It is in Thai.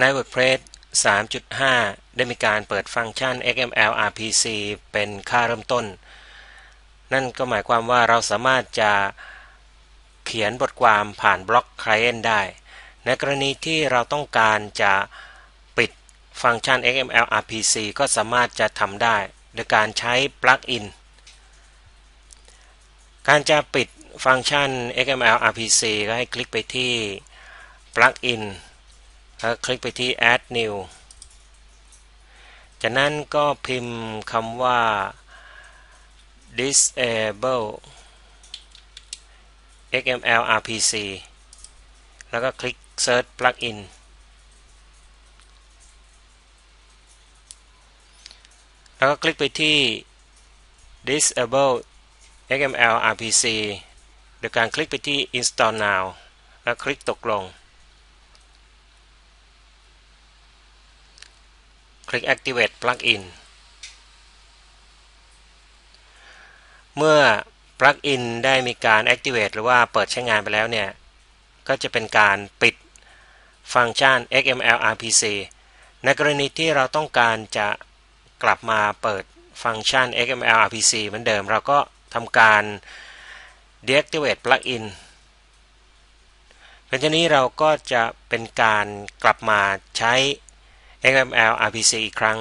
ใน WordPress 3.5 ได้มีการเปิดฟังก์ชัน XML RPC เป็นค่าเริ่มต้น นั่นก็หมายความว่าเราสามารถจะเขียนบทความผ่านบล็อก Client ได้ ในกรณีที่เราต้องการจะปิดฟังก์ชัน XML RPC ก็สามารถจะทำได้ โดยการใช้ปลั๊กอินการจะปิดฟังก์ชัน XML RPC ก็ให้คลิกไปที่ plugin แล้วคลิกไปที่ add new จากนั้นก็พิมพ์คำว่า disable XML RPC แล้วก็คลิก search plugin แล้วก็คลิกไปที่ disable XML RPC โดยการคลิกไปที่ install now แล้วคลิกตกลง ลิก activate plugin เมื่อ plugin ได้มีการ activate หรือว่าเปิดใช้งานไปแล้วเนี่ย ก็จะเป็นการปิดฟังก์ชัน XML RPC ในกรณีที่เราต้องการจะกลับมาเปิดฟังก์ชัน XML RPC เหมือนเดิม เราก็ทำการ deactivate plugin เป็นทีนี้เราก็จะเป็นการกลับมาใช้ XML RPC อีกครั้ง